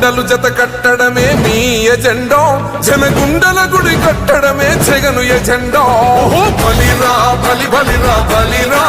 జెండలు జత కట్టడమే మీ ఎజెండో. జనగుండల గుడి కట్టడమే జగను ఎజెండో. ఓ బలిరా బలి బలిరా బలిరా.